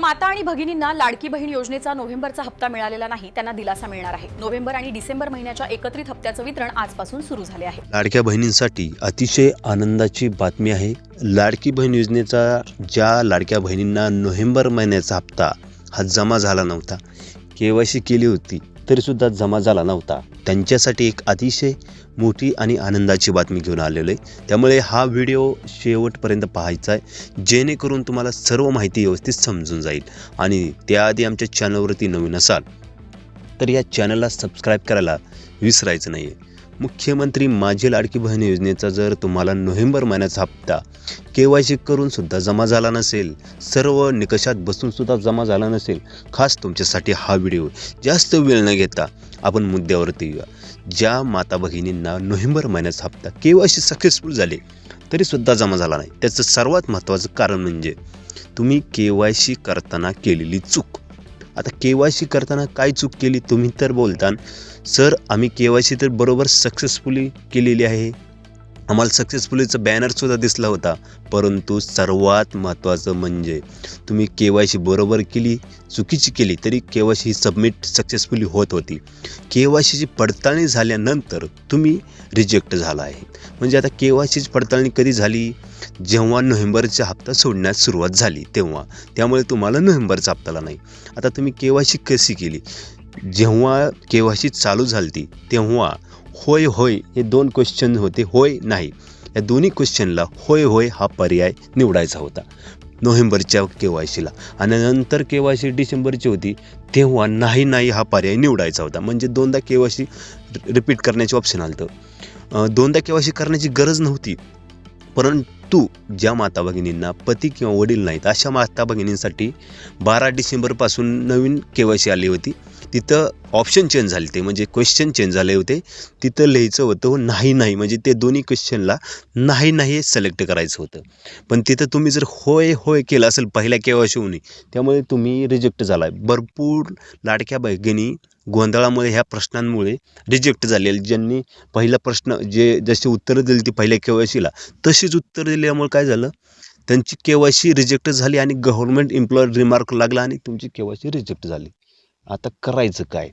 माता आणि भगिनींना लाडकी बहीण योजनेचा नोव्हेंबरचा हप्ता मिळालेला नाही त्यांना दिलासा मिळणार आहे. नोव्हेंबर आणि डिसेंबर महिन्याच्या एकत्रित हप्त्याचं वितरण आजपासून सुरू झाले आहे. लाडक्या बहिणींसाठी अतिशय आनंदाची बातमी आहे. लाडकी बहीण योजनेचा ज्या लाडक्या बहिणींना नोव्हेंबर महिन्याचा हप्ता हा जमा झाला नव्हता केवायसी केली होती. तरीसुद्धा जमा झाला नव्हता. त्यांच्यासाठी एक अतिशय मोठी आणि आनंदाची बातमी घेऊन आलेलो आहे. त्यामुळे हा व्हिडिओ शेवटपर्यंत पाहायचा आहे. जेणेकरून तुम्हाला सर्व माहिती व्यवस्थित समजून जाईल. आणि त्याआधी आमच्या चॅनलवरती नवीन असाल तर या चॅनलला सबस्क्राईब करायला विसरायचं नाही आहे मुख्यमंत्री माझी लाडकी बहीण योजनेचा जर तुम्हाला नोव्हेंबर महिन्याचा हप्ता के वाय सी करूनसुद्धा जमा झाला नसेल सर्व निकषात बसूनसुद्धा जमा झाला नसेल खास तुमच्यासाठी हा व्हिडिओ जास्त वेळ न घेता आपण मुद्द्यावरती येऊया. ज्या माता भगिनींना नोव्हेंबर महिन्याचा हप्ता के वाय सी सक्सेसफुल झाले तरीसुद्धा जमा झाला नाही. त्याचं सर्वात महत्त्वाचं कारण म्हणजे तुम्ही के वाय सी करताना केलेली चूक. आता के वाय सी करताना काय चूक केली? तुम्ही तर बोलता सर आम्ही के वाय सी तर बरोबर सक्सेसफुली केलेली आहे. आम्हाला सक्सेसफुलीचा बॅनरसुद्धा दिसला होता. परंतु सर्वात महत्त्वाचं म्हणजे तुम्ही के वाय सी बरोबर केली चुकीची केली तरी K Y C submit successfully होत होती. के वाय सीची पडताळणी झाल्यानंतर तुम्ही रिजेक्ट झाला आहे. म्हणजे आता के वाय सीची पडताळणी कधी झाली? जेव्हा नोव्हेंबरचा हप्ता सोडण्यास सुरुवात झाली तेव्हा. त्यामुळे तुम्हाला नोव्हेंबरचा हप्ताला नाही. आता तुम्ही के वाय सी कशी केली? जेव्हा के वाय सी चालू झाली तेव्हा होय होय हे दोन क्वेश्चन होते होय नाही. या दोन्ही क्वेश्चनला होय होय हा पर्याय निवडायचा होता. नोव्हेंबरच्या के वाय सीला आणि नंतर के वाय सी डिसेंबरची होती तेव्हा नाही नाही हा पर्याय निवडायचा होता. म्हणजे दोनदा के वाय सी रिपीट करण्याचे ऑप्शन आलं होतं दोनदा के वाय सी करण्याची गरज नव्हती. परंतु ज्या माता भगिनींना पती किंवा वडील नाहीत अशा माता भगिनींसाठी बारा डिसेंबरपासून नवीन के वाय सी आली होती. तिथं ऑप्शन चेंज झाले. ते म्हणजे क्वेश्चन चेंज झाले होते. तिथं लिहायचं होतं हो नाही नाही. म्हणजे ते दोन्ही क्वेश्चनला नाही नाही सिलेक्ट करायचं होतं. पण तिथं तुम्ही जर होय होय केलं असेल पहिल्या केव्हा वाय त्यामुळे तुम्ही रिजेक्ट झाला भरपूर लाडक्या भगिनी गोंधळामुळे ह्या प्रश्नांमुळे रिजेक्ट झालेले. ज्यांनी पहिला प्रश्न जे जशी उत्तरं दिली ती पहिल्या के वाय सीला तशीच उत्तरं दिल्यामुळे काय झालं? त्यांची के वाय सी रिजेक्ट झाली आणि गव्हर्नमेंट एम्प्लॉयर रिमार्क लागला आणि तुमची केवायसी रिजेक्ट झाली. आता करायचं काय?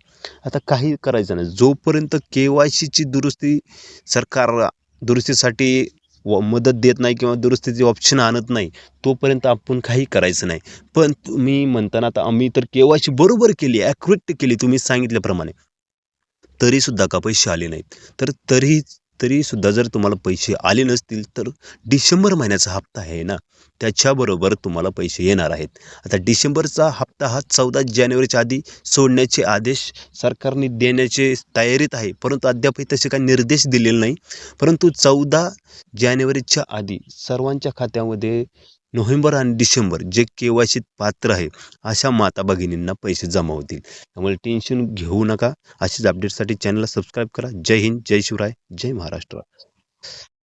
आता काही करायचं नाही. जोपर्यंत के वाय सीची दुरुस्ती सरकार दुरुस्तीसाठी व मदत देत नाही किंवा दुरुस्तीचे ऑप्शन आणत नाही तोपर्यंत आपण काही करायचं नाही. पण तुम्ही म्हणताना आता आम्ही तर के वाय सी बरोबर केली ॲक्युरेट केली तुम्ही सांगितल्याप्रमाणे. तरीसुद्धा का पैसे आले नाहीत? तर तरी तरीसुद्धा जर तुम्हाला पैसे आले नसतील तर डिसेंबर महिन्याचा हप्ता आहे ना? त्याच्याबरोबर तुम्हाला पैसे येणार आहेत. आता डिसेंबरचा हप्ता हा चौदा जानेवारीच्या आधी सोडण्याचे आदेश सरकारने देण्याचे तयारीत आहे. परंतु अद्यापही तसे काही निर्देश दिलेले नाही. परंतु चौदा जानेवारीच्या आधी सर्वांच्या खात्यामध्ये नोव्हेंबर आणि डिसेंबर जे के वाय सीत पात्र आहे अशा माता भगिनींना पैसे जमा होतील त्यामुळे टेन्शन घेऊ नका. अशीच अपडेटसाठी चॅनलला सबस्क्राईब करा. जय हिंद जय शिवराय जय महाराष्ट्र.